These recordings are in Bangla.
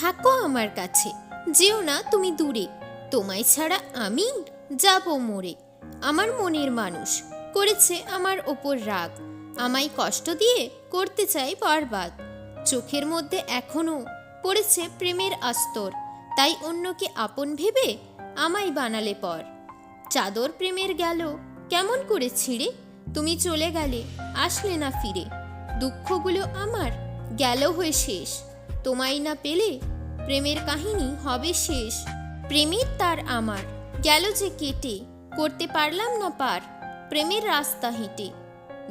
থাকো আমার কাছে। যেও না তুমি দূরে। তোমায় ছাড়া আমি যাব মরে। আমার মনের মানুষ, করেছে আমার ওপর রাগ। আমায় কষ্ট দিয়ে করতে চাই বরবাদ। চোখের মধ্যে এখনও পড়েছে প্রেমের আস্তর। তাই অন্যকে আপন ভেবে আমায় বানালে পর। চাদর প্রেমের গেল, কেমন করে ছিঁড়ে? তুমি চলে গেলে, আসলে না ফিরে। দুঃখগুলো আমার গেল হয়ে শেষ। তোমায় না পেলে প্রেমের কাহিনী হবে শেষ। প্রেমের তার আমার। গেল যে কেটে, করতে পারলাম না পার। প্রেমের রাস্তা হেঁটে।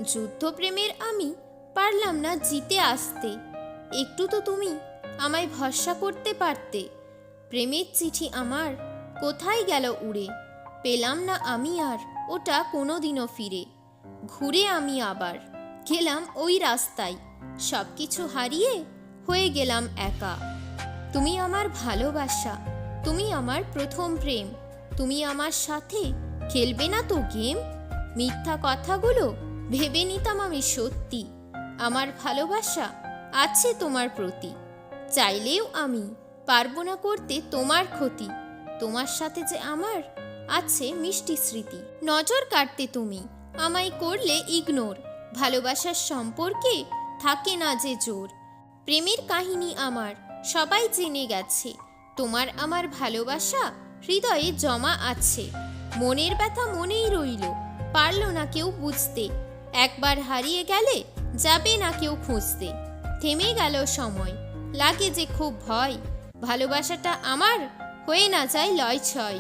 যুদ্ধ প্রেমের আমি পারলাম না জিতে আসতে। একটু তো তুমি আমায় ভরসা করতে পারতে। প্রেমের চিঠি আমার কোথায় গেল উড়ে? পেলাম না আমি আর ওটা কোনোদিনও ফিরে। ঘুরে আমি আবার গেলাম ওই রাস্তায়। সব কিছু হারিয়ে হয়ে গেলাম একা। তুমি আমার ভালোবাসা, তুমি আমার প্রথম প্রেম, তুমি আমার সাথে খেলবে না তো গেম? মিথ্যা কথাগুলো ভেবে নিতাম আমি সত্যি। আমার ভালোবাসা আছে তোমার প্রতি। চাইলেও আমি পারব না করতে তোমার ক্ষতি। তোমার সাথে যে আমার আছে মিষ্টি স্মৃতি। নজর কাটতে তুমি আমায় করলে ইগনোর ভালোবাসার সম্পর্কে থাকে না যে জোর। প্রেমের কাহিনী আমার সবাই জেনে গেছে। তোমার আমার ভালোবাসা হৃদয়ে জমা আছে। মনের ব্যথা মনেই রইল। পারল না কেউ বুঝতে। একবার হারিয়ে গেলে যাবে না কেউ খুঁজতে। থেমে গেল সময়। লাগে যে খুব ভয়। ভালোবাসাটা আমার হয়ে না যায় লয় ছয়।